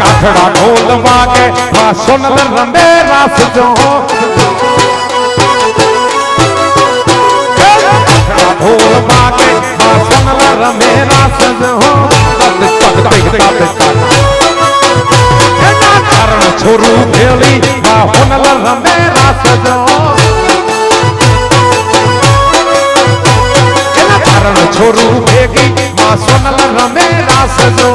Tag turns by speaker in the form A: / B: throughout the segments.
A: काठड़ा ढोल वागे हाँ सुन रंडे रास जो ढोल वागे हाँ सुन रंडे रास जो कारण छोरू खेली हाँ हुन रंडे रास जो कारण छोरू भेगी हाँ, माँ सुनल रमे रास जो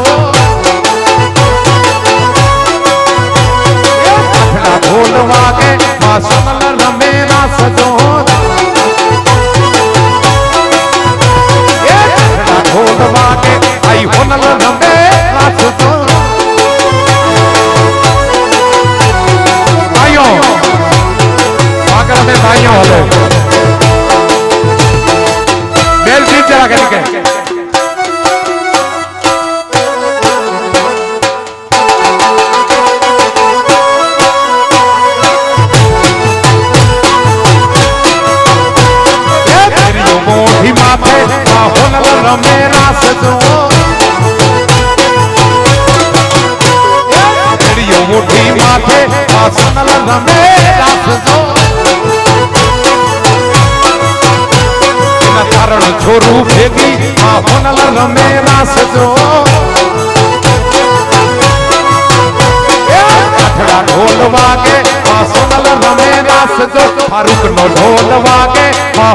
A: मेरा सजो। એડીઓ મુઠી માથે આસન લમે રાખજો એના કારણ છોરું ભેગી આ હોનલ રમે રાખજો કાઠડા ઢોલ વાગે આ ફારૂક નો ઢોલ વાગે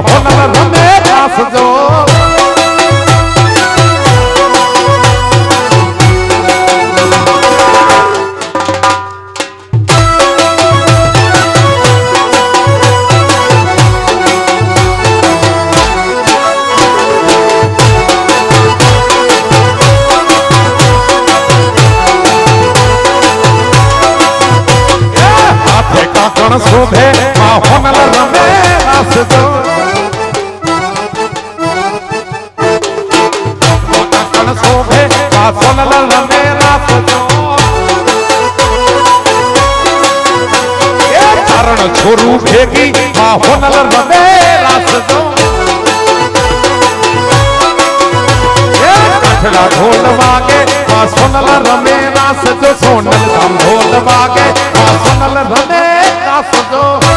A: હોનલ રમે રાખજો गण शोभे, माहौल रमे, रस जो गण रमे, रस जो चरण छोरू भेगी रमे सोनल रमे, रास जो सोनल का ढोल वागे सोनल रमे afundou.